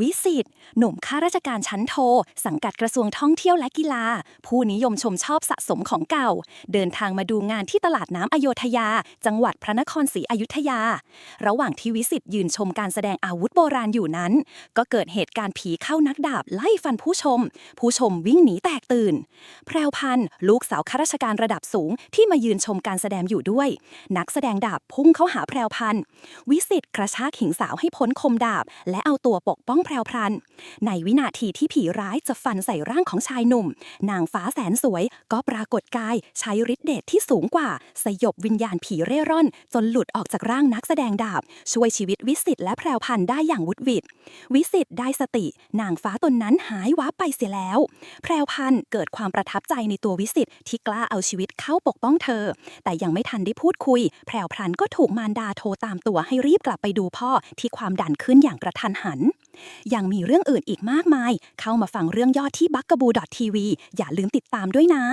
วิสิตหนุ่มข้าราชการชั้นโท สังกัดกระทรวงท่องเที่ยวและกีฬา ผู้นิยมชมชอบสะสมของเก่า เดินทางมาดูงานที่ตลาดน้ำอโยธยา จังหวัดพระนครศรีอยุธยา ระหว่างที่วิสิตยืนชมการแสดงอาวุธโบราณอยู่นั้น ก็เกิดเหตุการณ์ผีเข้านักดาบไล่ฟันผู้ชม ผู้ชมวิ่งหนีแตกตื่น แพรวพันธ์ลูกสาวข้าราชการระดับสูงที่มายืนชมการแสดงอยู่ด้วย นักแสดงดาบพุ่งเข้าหาแพรวพันธ์วิสิตกระชากหิงสาวให้พ้นคมดาบ และเอาตัวปกป้องแพรวพรัน ในวินาทีที่ผีร้ายจะฟันใส่ร่างของชายหนุ่ม นางฟ้าแสนสวยก็ปรากฏกายใช้ฤทธิ์เดชที่สูงกว่า สยบวิญญาณผีเร่ร่อน จนหลุดออกจากร่างนักแสดงดาบ ช่วยชีวิตวิสิตและแพรวพันได้อย่างวุดวิดวิสิตได้สติ นางฟ้าตนนั้นหายวับไปเสียแล้ว แพรวพันเกิดความประทับใจในตัววิสิตที่กล้าเอาชีวิตเข้าปกป้องเธอ แต่ยังไม่ทันได้พูดคุย แพรวพันก็ถูกมารดาโทรตามตัวให้รีบกลับไปดูพ่อที่ความดันขึ้นอย่างกระทันหัน ยังมีเรื่องอื่นอีกมากมาย เข้ามาฟังเรื่องยอดที่ b u g a b o o t v อย่าลืมติดตามด้วยนะ